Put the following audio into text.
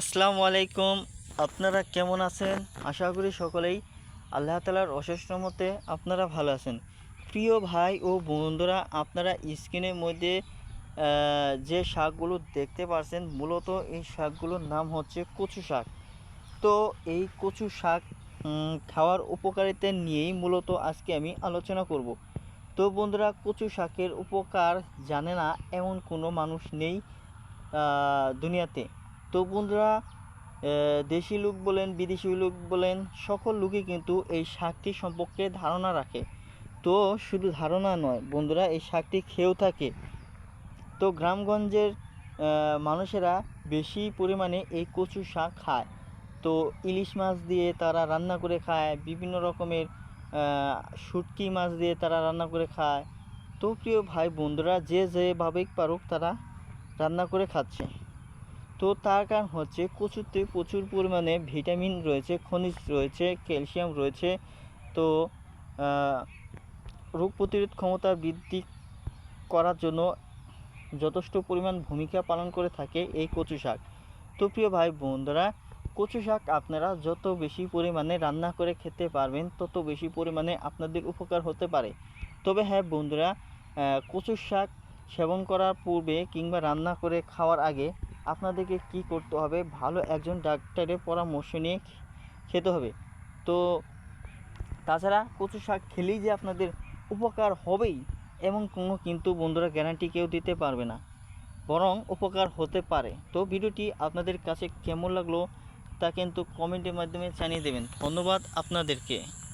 আসসালামু আলাইকুম। আপনারা কেমন আছেন? আশা করি সকলেই আল্লাহ তালার অশেষ মতে আপনারা ভালো আছেন। প্রিয় ভাই ও বন্ধুরা, আপনারা স্ক্রিনের মধ্যে যে শাকগুলো দেখতে পাচ্ছেন মূলত এই শাকগুলোর নাম হচ্ছে কচু শাক। তো এই কচু শাক খাওয়ার উপকারিতা নিয়েই মূলত আজকে আমি আলোচনা করব। তো বন্ধুরা, কচু শাকের উপকার জানে না এমন কোনো মানুষ নেই দুনিয়াতে। তো বন্ধুরা দেশি লোক বলেন, বিদেশি লোক বলেন, সকল লোকই কিন্তু এই শাকটি সম্পর্কে ধারণা রাখে। তো শুধু ধারণা নয়, বন্ধুরা, এই শাকটি খেয়েও থাকে। তো গ্রামগঞ্জের মানুষেরা বেশি পরিমাণে এই কচু শাক খায়। তো ইলিশ মাছ দিয়ে তারা রান্না করে খায়, বিভিন্ন রকমের শুটকি মাছ দিয়ে তারা রান্না করে খায়। তো প্রিয় ভাই বন্ধুরা, যে যেভাবেই পারুক তারা রান্না করে খাচ্ছে। তো তার কারণ হচ্ছে কচুতে প্রচুর পরিমাণে ভিটামিন রয়েছে, খনিজ রয়েছে, ক্যালসিয়াম রয়েছে। তো রোগ প্রতিরোধ ক্ষমতা বৃদ্ধি করার জন্য যথেষ্ট পরিমাণ ভূমিকা পালন করে থাকে এই কচু শাক। তো প্রিয় ভাই বন্ধুরা কচু শাক আপনারা যত বেশি পরিমাণে রান্না করে খেতে পারবেন, তত বেশি পরিমাণে আপনাদের উপকার হতে পারে। তবে হ্যাঁ বন্ধুরা কচু শাক সেবন করার পূর্বে কিংবা রান্না করে খাওয়ার আগে আপনাদেরকে কি করতে হবে? ভালো একজন ডাক্তারের পরামর্শ নিয়ে খেতে হবে। তো তাছাড়া কচু শাক খেলেই যে আপনাদের উপকার হবেই এবং কোনো কিন্তু বন্ধুরা গ্যারান্টি কেউ দিতে পারবে না। বরং উপকার হতে পারে। তো ভিডিওটি আপনাদের কাছে কেমন লাগল তা কিন্তু কমেন্টের মাধ্যমে জানিয়ে দেবেন। ধন্যবাদ আপনাদেরকে।